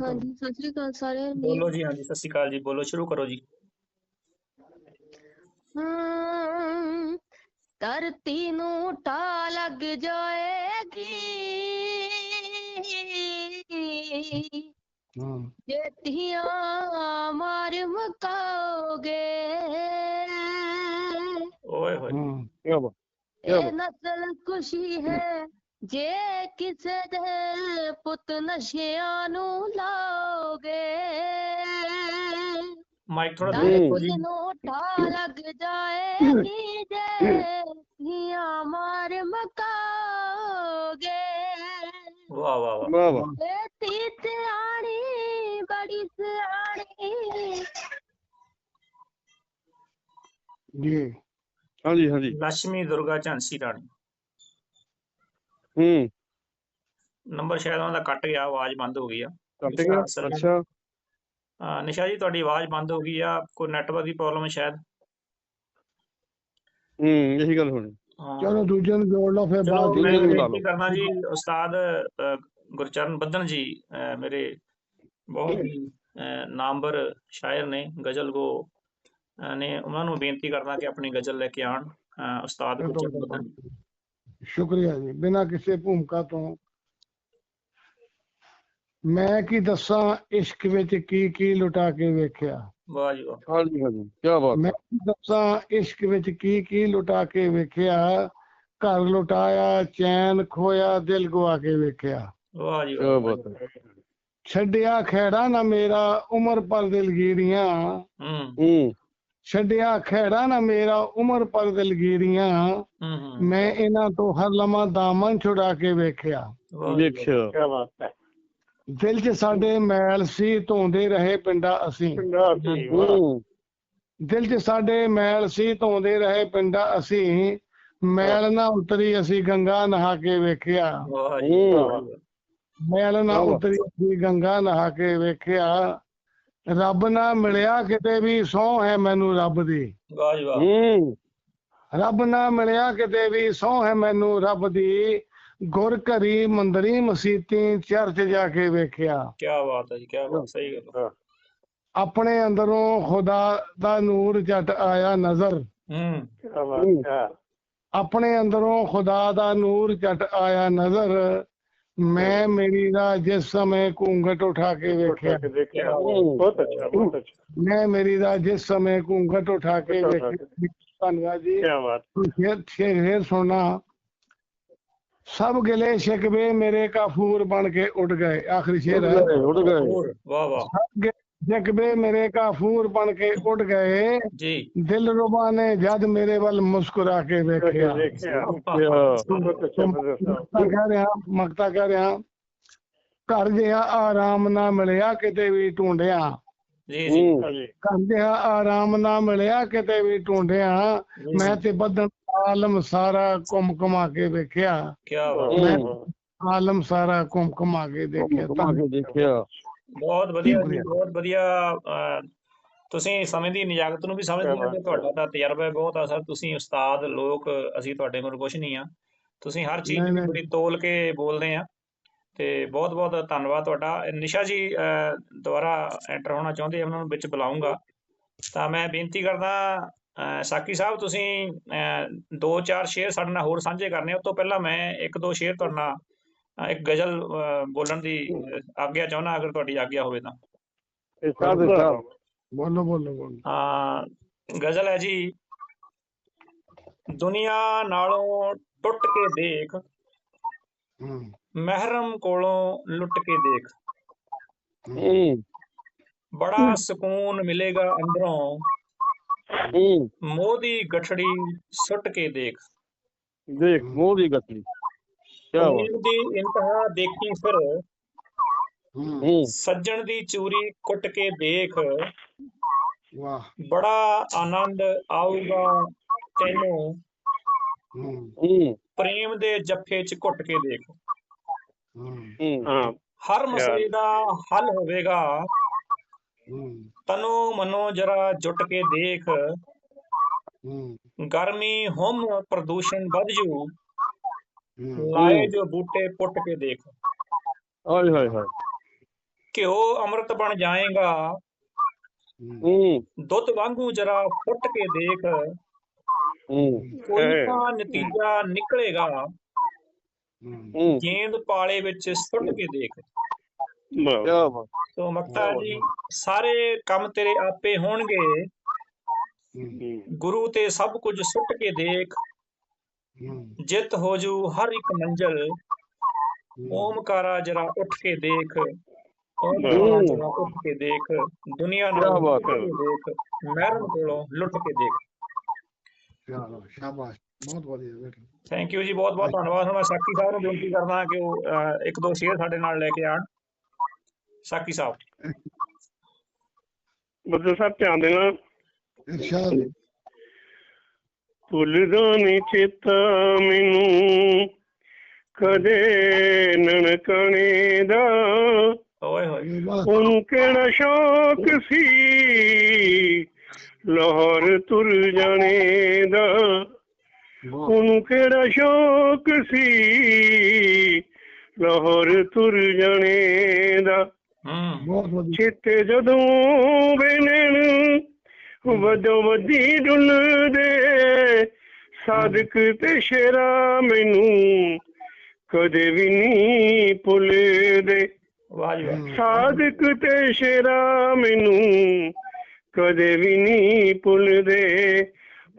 ਹਾਂਜੀ ਸਤਿ ਸ੍ਰੀ ਅਕਾਲ ਸਾਰਿਆਂ ਨੂੰ। ਬੋਲੋ ਜੀ ਹਾਂਜੀ ਸਤਿ ਸ਼੍ਰੀ ਅਕਾਲ ਜੀ ਬੋਲੋ ਸ਼ੁਰੂ ਕਰੋ ਜੀ। ਹਮ, ਧਰਤੀ ਨੂੰ ਟਾ ਲੱਗ ਜਾਏਗੀ। ਹੂੰ ਜੇ ਧੀਆਂ ਮਾਰ ਮਕਾਓਗੇ ਓਏ ਹੋਏ ਹੂੰ ਕੀ ਬਾਤ ਕਿਆ ਇਹ ਬਾਤ ਨਸਲ ਖੁਸ਼ੀ ਹੈ ਜੇ ਕਿਸੇ ਦੇ ਪੁੱਤ ਨਸ਼ਿਆਂ ਨੂੰ ਲਾਓਗੇ ਮਾਈਕ ਥੋੜਾ ਦੂਰ ਰੱਖੋ ਜੀ ਧਰਤੀ ਨੂੰ ਜੀ। ਹਾਂਜੀ ਹਾਂਜੀ। ਲక్ష్ਮੀ ਦੁਰਗਾ ਝਾਂਸੀ ਰਾਣੀ। ਹੂੰ। ਨੰਬਰ ਸ਼ਾਇਦ ਉਹਨਾਂ ਦਾ ਕੱਟ ਗਿਆ ਆਵਾਜ਼ ਬੰਦ ਹੋ ਗਈ ਆ। ਕੱਟ ਗਿਆ। ਅੱਛਾ। ਨਿਸ਼ਾ ਜੀ ਤੁਹਾਡੀ ਆਵਾਜ਼ ਬੰਦ ਹੋ ਗਈ ਆ ਕੋਈ ਨੈਟਵਰਕ ਦੀ ਪ੍ਰੋਬਲਮ ਹੈ ਸ਼ਾਇਦ? ਹੂੰ ਇਹੀ ਗੱਲ ਹੋਣੀ। ਹਾਂ। ਚਲੋ ਦੂਜੇ ਨੂੰ ਜੋੜ ਲਓ ਫਿਰ ਬਾਅਦ ਦੂਜੇ ਨੂੰ ਲਾ ਬੇਨਤੀ ਲਓ। ਕਰਨਾ ਜੀ ਉਸਤਾਦ ਗੁਰਚਰਨ ਬੱਦਨ ਜੀ ਮੇਰੇ ਬਹੁਤ ਹੀ ਨਾਮਵਰ ਸ਼ਾਇਰ ਨੇ ਗਜ਼ਲ ਗੋ ਅਹ, ਨੇ ਉਹਨਾਂ ਨੂੰ ਬੇਨਤੀ ਕਰਨਾ ਕਿ ਆਪਣੀ ਗਜ਼ਲ ਲੈ ਕੇ ਆਣ ਉਸਤਾਦ ਗੁਰਚਰਨ ਸ਼ੁਕਰੀਆ ਜੀ। ਬਿਨਾਂ ਕਿਸੇ ਭੂਮਿਕਾ ਤੋਂ ਮੈਂ ਕੀ ਦੱਸਾਂ ਇਸ਼ਕ ਵਿੱਚ ਕੀ ਕੀ ਲੁਟਾ ਕੇ ਵੇਖਿਆ? ਵਾਹ ਜੀ ਵਾਹ। ਹਾਂਜੀ ਹਾਂਜੀ। ਕੀ ਬਾਤ। ਮੈਂ ਕੀ ਦੱਸਾਂ ਇਸ਼ਕ ਵਿੱਚ ਕੀ ਕੀ ਲੁਟਾ ਕੇ ਵੇਖਿਆ? ਘਰ ਲੁਟਾਇਆ ਚੈਨ ਖੋਇਆ ਦਿਲ ਗਵਾ ਕੇ ਵੇਖਿਆ। ਵਾਹ ਜੀ ਕੀ ਵਾਹ। ਛੱਡਿਆ ਖੈੜਾ ਨਾ ਮੇਰਾ ਉਮਰ ਪਰ ਦਿਲਗੀਰੀਆਂ। ਹੂੰ। ਹੂੰ। ਛੱਡਿਆ ਖੈੜਾ ਨਾ ਮੇਰਾ ਉਮਰ ਪਰ ਦਿਲਗੀਰੀਆਂ। ਮੈਂ ਇਹਨਾਂ ਤੋਂ ਹਰ ਲਮਾ ਦਾਮਨ ਛੁਡਾ ਕੇ ਵੇਖਿਆ। ਦੇਖਿਆ ਕੀ ਬਾਤ ਹੈ। ਦਿਲ 'ਚ ਸਾਡੇ ਮੈਲ ਸੀ ਧੋਂਦੇ ਰਹੇ ਪਿੰਡਾ ਅਸੀਂ। ਦਿਲ 'ਚ ਸਾਡੇ ਮੈਲ ਸੀ ਧੋਂਦੇ ਰਹੇ ਪਿੰਡਾ ਅਸੀਂ। ਮੈਲ ਨਾ ਉਤਰੀ ਅਸੀਂ ਗੰਗਾ ਨਹਾ ਕੇ ਵੇਖਿਆ। ਮੈਲ ਨਾ। ਉਤਰੀ ਅਸੀਂ ਗੰਗਾ ਨਹਾ ਕੇ ਵੇਖਿਆ। ਰੱਬ ਨਾ ਮਿਲਿਆ ਕਿਤੇ ਵੀ ਸਹੁੰ ਹੈ ਮੈਨੂੰ ਰੱਬ ਦੀ। ਵਾਹ ਜੀ ਵਾਹ। ਹੂੰ। ਰੱਬ ਨਾ ਮਿਲਿਆ ਕਿਤੇ ਵੀ ਸਹੁੰ ਹੈ ਮੈਨੂੰ ਰੱਬ ਦੀ। ਗੁਰ ਘਰੀ ਮੰਦਰੀ ਮਸੀਤੀ ਚਰਚ ਜਾ ਕੇ ਵੇਖਿਆ। ਕੀ ਬਾਤ ਹੈ ਜੀ ਕੀ ਬਾਤ ਸਹੀ ਗੱਲ ਹੈ। ਆਪਣੇ ਅੰਦਰੋਂ ਖੁਦਾ ਦਾ ਨੂਰ ਜਟ ਆਇਆ ਨਜ਼ਰ। ਹੂੰ। ਕੀ ਬਾਤ ਹੈ। ਆਪਣੇ ਅੰਦਰੋਂ ਖੁਦਾ ਦਾ ਨੂਰ ਜਟ ਆਇਆ ਨਜ਼ਰ। ਮੈਂ ਮੇਰੀ ਦਾ ਜਿਸ ਸਮੇਂ ਘੂੰਘਟ ਉਠਾ ਕੇ ਵੇਖਿਆ। ਦੇਖਿਆ ਬਹੁਤ ਅੱਛਾ ਬਹੁਤ ਅੱਛਾ। ਮੈਂ ਮੇਰੀ ਦਾ ਜਿਸ ਸਮੇਂ ਘੂੰਘਟ ਉਠਾ ਕੇ ਵੇਖਿਆ। ਧੰਨਵਾਦ ਜੀ। ਕੀ ਬਾਤ। ਸ਼ੇਰ ਸ਼ੇਰ ਸ਼ੇਰ ਸੁਣਾ ਸਭ ਗਿਲੇ ਸ਼ਿਕਵੇ ਮੇਰੇ ਕਾਫੂਰ ਬਣ ਕੇ ਉੱਡ ਗਏ। ਆਖਰੀ ਸ਼ੇਰ ਹੈ। ਉੱਡ ਗਏ ਵਾਹ ਵਾਹ। ਸਭ ਸ਼ਿਕਵੇ ਮੇਰੇ ਕਾਫੂਰ ਬਣ ਕੇ ਉੱਡ ਗਏ। ਜੀ। ਦਿਲ ਰੁਬਾ ਨੇ ਜਦ ਮੇਰੇ ਵੱਲ ਮੁਸਕਰਾ ਕੇ ਵੇਖਿਆ। ਦੇਖਿਆ ਕਿਆ ਬਹੁਤ ਅੱਛਾ ਬਹੁਤ ਅੱਛਾ ਮਕਤਾ ਕਹਿ ਰਿਹਾ ਮਕਤਾ ਕਹਿ ਰਿਹਾ ਘਰ ਜਿਹਾ ਆਰਾਮ ਨਾ ਮਿਲਿਆ ਕਿਤੇ ਵੀ ਢੂੰਡਿਆ। ਜੀ ਜੀ। ਘਰ ਜਿਹਾ ਆਰਾਮ ਨਾ ਮਿਲਿਆ ਕਿਤੇ ਵੀ ਢੂੰਡਿਆ। ਮੈਂ ਤੇ ਬੱਦਨ ਆਲਮ ਸਾਰਾ ਘੁੰਮ ਘੁਮਾ ਕੇ ਵੇਖਿਆ। ਕੀ ਬਾਤ। ਆਲਮ ਸਾਰਾ ਘੁੰਮ ਘੁਮਾ ਕੇ ਦੇਖਿਆ। ਦੇਖਿਆ। ਬਹੁਤ ਵਧੀਆ ਜੀ ਬਹੁਤ ਵਧੀਆ ਤੁਸੀਂ ਸਮੇਂ ਦੀ ਨਿਜਾਕਤ ਨੂੰ ਵੀ ਸਮਝਦੇ ਹੋ ਤੁਹਾਡਾ ਤਾਂ ਤਜਰਬਾ ਬਹੁਤ ਆ ਸਰ। ਤੁਸੀਂ ਉਸਤਾਦ ਲੋਕ ਅਸੀਂ ਤੁਹਾਡੇ ਕੋਲ ਕੁਝ ਨਹੀਂ ਆ। ਤੁਸੀਂ ਹਰ ਚੀਜ਼ ਨੂੰ। ਬੜੀ ਤੋਲ ਕੇ ਬੋਲਦੇ ਆ ਤੇ ਬਹੁਤ ਬਹੁਤ ਧੰਨਵਾਦ ਤੁਹਾਡਾ। ਨਿਸ਼ਾ ਜੀ ਦੁਬਾਰਾ ਐਂਟਰ ਹੋਣਾ ਚਾਹੁੰਦੇ ਆ ਉਹਨਾਂ ਨੂੰ ਵਿੱਚ ਬੁਲਾਉਂਗਾ। ਤਾਂ ਮੈਂ ਬੇਨਤੀ ਕਰਦਾ ਸਾਕੀ ਸਾਹਿਬ ਤੁਸੀਂ ਦੋ ਚਾਰ ਸ਼ੇਰ ਸਾਡੇ ਨਾਲ ਹੋਰ ਸਾਂਝੇ ਕਰਨੇ ਉਸ ਤੋਂ ਪਹਿਲਾਂ ਮੈਂ ਇੱਕ ਦੋ ਸ਼ੇਰ ਤੁਹਾਡੇ ਨਾਲ ਇੱਕ ਗਜ਼ਲ ਬੋਲਣ ਦੀ ਆਗਿਆ ਚਾਹੁੰਦਾ ਅਗਰ ਤੁਹਾਡੀ ਆਗਿਆ ਹੋਵੇ ਤਾਂ। ਬੋਲੋ ਬੋਲੋ। ਬੋਲੋ ਗਜ਼ਲ ਹੈ ਜੀ ਦੁਨੀਆ ਨਾਲੋਂ ਟੁੱਟ ਕੇ ਦੇਖ ਮਹਿਰਮ ਕੋਲੋਂ ਲੁੱਟ ਕੇ ਦੇਖ। ਬੜਾ ਸਕੂਨ ਮਿਲੇਗਾ ਅੰਦਰੋਂ ਮੋਹ ਦੀ ਗਠੜੀ ਸੁੱਟ ਕੇ ਦੇਖ। ਦੇਖ ਮੋਹ ਦੀ ਬਾਤ ਉਮੀਦ ਦੀ ਇੰਤਹਾ ਦੇਖੀ ਫਿਰ। ਸੱਜਣ ਦੀ ਚੂਰੀ ਕੁੱਟ ਕੇ ਦੇਖ। ਵਾਹ। ਬੜਾ ਆਨੰਦ ਆਊਗਾ ਤੈਨੂੰ। ਪ੍ਰੇਮ ਦੇ ਜੱਫੇ 'ਚ ਘੁੱਟ ਕੇ ਦੇਖ। ਹੂੰ। ਹੂੰ। ਹਾਂ। ਹਰ ਮਸਲੇ ਦਾ ਹੱਲ ਹੋਵੇਗਾ। ਹੂੰ। ਤਨੋ ਮਨੋ ਜਰਾ ਜੁਟ ਕੇ ਦੇਖ। ਹੂੰ। ਗਰਮੀ ਹਮ ਪ੍ਰਦੂਸ਼ਣ ਵੱਧ ਜੂ ਲਾਏ ਜੋ ਬੂਟੇ ਪੁੱਟ ਕੇ ਦੇਖ। ਹਾਏ ਹਾਏ ਹਾਏ। ਘਿਓ ਅੰਮ੍ਰਿਤ ਬਣ ਜਾਏਗਾ। ਹੂੰ। ਦੁੱਧ ਵਾਂਗੂ ਜਰਾ ਫੁੱਟ ਕੇ ਦੇਖ। ਹੂੰ। ਕੋਈ ਤਾਂ ਨਤੀਜਾ ਨਿਕਲੇਗਾ। ਹੂੰ। ਗੇਂਦ ਪਾਲੇ ਵਿੱਚ ਸੁੱਟ ਕੇ ਦੇਖ। ਵਾਹ। ਸੋ ਮਕਤਾ ਜੀ ਸਾਰੇ ਕੰਮ ਤੇਰੇ ਆਪੇ ਹੋਣਗੇ। ਹੂੰ। ਗੁਰੂ ਤੇ ਸਭ ਕੁਝ ਸੁੱਟ ਕੇ ਦੇਖ। ਜਿੱਤ ਹੋ ਜੂ ਹਰ ਇੱਕ ਮੰਜ਼ਲ। ਓਮਕਾਰਾ ਜਰਾ ਉੱਠ ਕੇ ਦੇਖ। ਓਮਕਾਰਾ ਜਰਾ ਉੱਠ ਕੇ ਦੇਖ। ਦੁਨੀਆ ਨੂੰ ਕਿਆ ਬਾਤ ਹੈ। ਦੇਖ। ਮਹਿਰਮ ਕੋਲੋਂ ਲੁੱਟ ਕੇ ਦੇਖ। ਚਲੋ ਸ਼ਾਬਾਸ਼। ਬਹੁਤ ਵਧੀਆ ਬੇਟਾ ਥੈਂਕ ਯੂ ਜੀ ਬਹੁਤ ਬਹੁਤ ਧੰਨਵਾਦ। ਹੁਣ ਮੈਂ ਸਾਕੀ ਸਾਹਿਬ ਨੂੰ ਬੇਨਤੀ ਕਰਦਾ ਕਿ ਉਹ ਅਹ, ਇੱਕ ਦੋ ਸ਼ੇਅਰ ਸਾਡੇ ਨਾਲ ਲੈ ਕੇ ਆਣ। ਸਾਕੀ ਸਾਹਿਬ। ਸਾਹਿਬ ਧਿਆਨ ਦੇਣਾ। ਇਰਸ਼ਾਦ। ਭੁੱਲਦਾ ਨੀ ਚੇਤਾ ਮੈਨੂੰ। ਕਦੇ ਨਨਕਣੇ ਦਾ ਓਏ ਹੋਏ। ਉਹਨੂੰ ਕਿਹੜਾ ਸ਼ੌਕ ਸੀ? ਲਾਹੌਰ ਤੁਰ ਜਾਣੇ ਦਾ ਉਹਨੂੰ ਕਿਹੜਾ ਸ਼ੌਕ ਸੀ? ਲਾਹੌਰ ਤੁਰ ਜਾਣੇ ਦਾ ਹੂੰ। ਬਹੁਤ ਵਧੀਆ। ਚੇਤੇ ਜਦੋਂ ਵੇਨਣ ਵਜੋਂ ਵਧੀ ਡੁੱਲਦੇ ਸਾਦਕ ਤੇ ਸ਼ੇਰਾ ਮੈਨੂੰ ਕਦੇ ਵੀ ਨਹੀਂ ਭੁੱਲਦੇ। ਸਾਦਕ ਤੇ ਸ਼ੇਰਾ ਮੈਨੂੰ ਕਦੇ ਵੀ ਨਹੀਂ ਭੁੱਲਦੇ।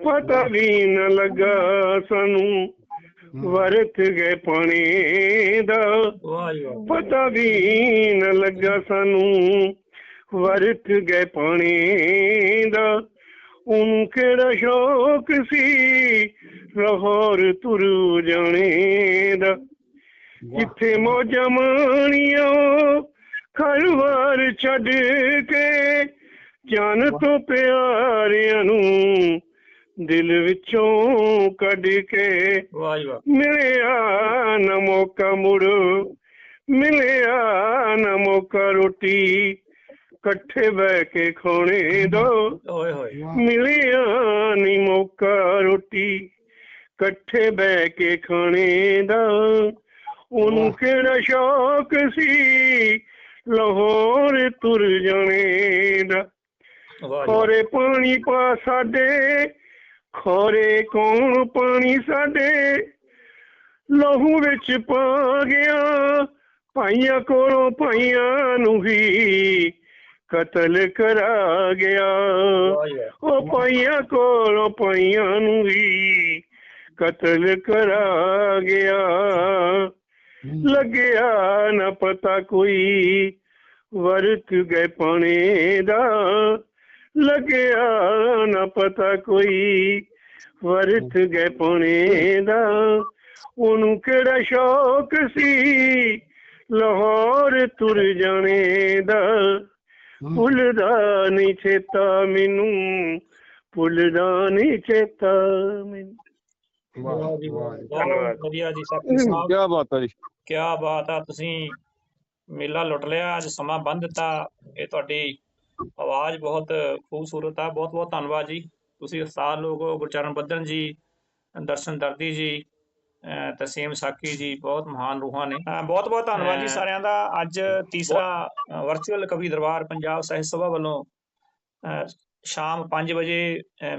ਪਤਾ ਵੀ ਨਾ ਲੱਗਾ ਸਾਨੂੰ ਵਰਤ ਗਏ ਪਾਣੀ ਦਾ। ਪਤਾ ਵੀ ਨਾ ਲੱਗਾ ਸਾਨੂੰ ਵਰਤ ਗਏ ਪਾਣੀ ਦਾ। ਉਹਨੂੰ ਕਿਹੜਾ ਸ਼ੌਕ ਸੀ? ਲਾਹੌਰ ਤੁਰ ਜਾਣੇ ਦਾ। ਜਿੱਥੇ ਮੌਜਾਂ ਮਾਣੀਆਂ? ਘਰਵਾਰ ਛੱਡ ਕੇ ਜਾਨ ਤੋਂ ਪਿਆਰਿਆਂ ਨੂੰ ਦਿਲ ਵਿੱਚੋਂ ਕੱਢ ਕੇ। ਮਿਲਿਆ ਨਾ ਮੌਕਾ ਮੁੜ ਮਿਲਿਆ ਨਾ ਮੌਕਾ ਰੋਟੀ। ਇਕੱਠੇ ਬਹਿ ਕੇ ਖਾਣੇ ਦਾ। ਓਏ ਹੋਏ। ਮਿਲਿਆ ਨੀ ਮੌਕਾ ਰੋਟੀ ਇਕੱਠੇ ਬਹਿ ਕੇ ਖਾਣੇ ਦਾ। ਉਹਨੂੰ ਕਿਹੜਾ ਸ਼ੌਕ ਸੀ? ਲਾਹੌਰ ਤੁਰ ਜਾਣੇ ਦਾ। ਖੋਰੇ ਪਾਣੀ ਪਾ ਸਾਡੇ ਖੋਰੇ ਕੌਣ ਪਾਣੀ ਸਾਡੇ? ਲਹੂ ਵਿੱਚ ਪਾ ਗਿਆ ਭਾਈਆਂ ਕੋਲੋਂ ਭਾਈਆਂ ਨੂੰ ਹੀ ਕਤਲ ਕਰਾ ਗਿਆ। ਉਹ ਭਾਈਆਂ ਕੋਲੋਂ ਭਾਈਆਂ ਨੂੰ ਹੀ ਕਤਲ ਕਰਾ ਗਿਆ। ਲੱਗਿਆ ਨਾ ਪਤਾ ਕੋਈ ਵਰਤ ਗਏ ਪਾਣੇ ਦਾ। ਲੱਗਿਆ ਨਾ ਪਤਾ ਕੋਈ ਵਰਤ ਗਏ ਪਾਣੇ ਦਾ। ਉਹਨੂੰ ਕਿਹੜਾ ਸ਼ੌਕ ਸੀ? ਲਾਹੌਰ ਤੁਰ ਜਾਣੇ ਦਾ। ਭੁੱਲਦਾ ਨਹੀਂ ਚੇਤਾ ਮੈਨੂੰ ਭੁੱਲਦਾ ਨਹੀਂ ਚੇਤਾ ਮੈਨੂੰ। ਵਾਹ ਜੀ ਵਾਹ ਧੰਨਵਾਦ। ਬਹੁਤ ਵਧੀਆ ਜੀ ਸਾਥੀ ਸਾਹਿਬ ਕੀ ਬਾਤ ਹੈ ਜੀ। ਕੀ ਬਾਤ ਆ ਤੁਸੀਂ ਮੇਲਾ ਲੁੱਟ ਲਿਆ ਅੱਜ ਸਮਾਂ ਬੰਨ ਦਿੱਤਾ। ਇਹ ਤੁਹਾਡੀ ਆਵਾਜ਼ ਬਹੁਤ ਖੂਬਸੂਰਤ ਆ। ਬਹੁਤ ਬਹੁਤ ਧੰਨਵਾਦ ਜੀ। ਤੁਸੀਂ ਉਸਤਾਦ ਲੋਕ ਗੁਰਚਰਨ ਬੱਦਨ ਜੀ ਦਰਸ਼ਨ ਦਰਦੀ ਜੀ ਤਸੀਮ ਸਾਕੀ ਜੀ ਬਹੁਤ ਮਹਾਨ ਰੂਹਾਂ ਨੇ। ਬਹੁਤ ਬਹੁਤ ਧੰਨਵਾਦ ਜੀ ਸਾਰਿਆਂ ਦਾ। ਅੱਜ ਤੀਸਰਾ ਵਰਚੁਅਲ ਕਵੀ ਦਰਬਾਰ ਪੰਜਾਬ ਸਾਹਿਤ ਸਭਾ ਵੱਲੋਂ ਸ਼ਾਮ 5 ਵਜੇ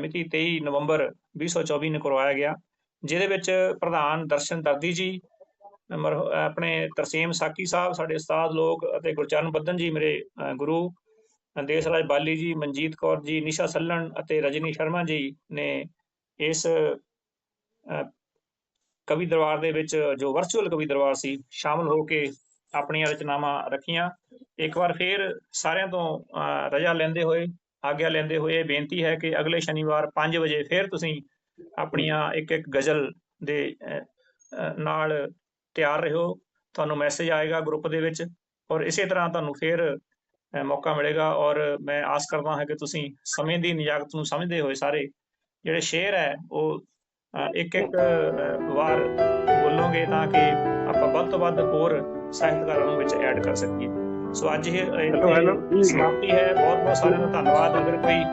ਮਿਤੀ 23 ਨਵੰਬਰ 2024 ਨੂੰ ਕਰਵਾਇਆ ਗਿਆ ਜਿਹਦੇ ਵਿੱਚ ਪ੍ਰਧਾਨ ਦਰਸ਼ਨ ਦਰਦੀ ਜੀ ਆਪਣੇ ਤਰਸੀਮ ਸਾਕੀ ਸਾਹਿਬ ਸਾਡੇ ਉਸਤਾਦ ਲੋਕ ਅਤੇ ਗੁਰਚਰਨ ਬੱਦਨ ਜੀ ਮੇਰੇ ਗੁਰੂ ਦੇਸ ਰਾਜ ਬਾਲੀ ਜੀ ਮਨਜੀਤ ਕੌਰ ਜੀ ਨਿਸ਼ਾ ਸੱਲਣ ਅਤੇ ਰਜਨੀ ਸ਼ਰਮਾ ਜੀ ਨੇ ਇਸ ਕਵੀ ਦਰਬਾਰ ਦੇ ਵਿੱਚ, ਜੋ ਵਰਚੁਅਲ ਕਵੀ ਦਰਬਾਰ ਸੀ, ਸ਼ਾਮਲ ਹੋ ਕੇ ਆਪਣੀਆਂ ਰਚਨਾਵਾਂ ਰੱਖੀਆਂ। ਇੱਕ ਵਾਰ ਫੇਰ ਸਾਰਿਆਂ ਤੋਂ ਰਜਾ ਲੈਂਦੇ ਹੋਏ, ਆਗਿਆ ਲੈਂਦੇ ਹੋਏ ਬੇਨਤੀ ਹੈ ਕਿ ਅਗਲੇ ਸ਼ਨੀਵਾਰ 5 ਵਜੇ ਫੇਰ ਤੁਸੀਂ ਆਪਣੀਆਂ ਇੱਕ ਇੱਕ ਗਜ਼ਲ ਦੇ ਨਾਲ ਤਿਆਰ ਰਹੋ। ਤੁਹਾਨੂੰ ਮੈਸੇਜ ਆਏਗਾ ਗਰੁੱਪ ਦੇ ਵਿੱਚ ਔਰ ਇਸੇ ਤਰ੍ਹਾਂ ਤੁਹਾਨੂੰ ਫਿਰ ਮੌਕਾ ਮਿਲੇਗਾ ਔਰ ਮੈਂ ਆਸ ਕਰਦਾ ਹਾਂ ਕਿ ਤੁਸੀਂ ਸਮੇਂ ਦੀ ਨਿਯਾਕਤ ਨੂੰ ਸਮਝਦੇ ਹੋਏ ਸਾਰੇ ਜਿਹੜੇ ਸ਼ੇਰ ਹੈ, ਉਹ ਇੱਕ ਇੱਕ ਵਾਰ ਬੋਲੋਗੇ ਤਾਂ ਕਿ ਆਪਾਂ ਵੱਧ ਤੋਂ ਵੱਧ ਹੋਰ ਸਾਹਿਤਕਾਰਾਂ ਨੂੰ ਵਿੱਚ ਐਡ ਕਰ ਸਕੀਏ। ਸੋ ਅੱਜ ਇਹ ਸਮਾਪਤੀ ਹੈ। ਬਹੁਤ ਬਹੁਤ ਸਾਰਿਆਂ ਦਾ ਧੰਨਵਾਦ। ਅਗਰ ਕੋਈ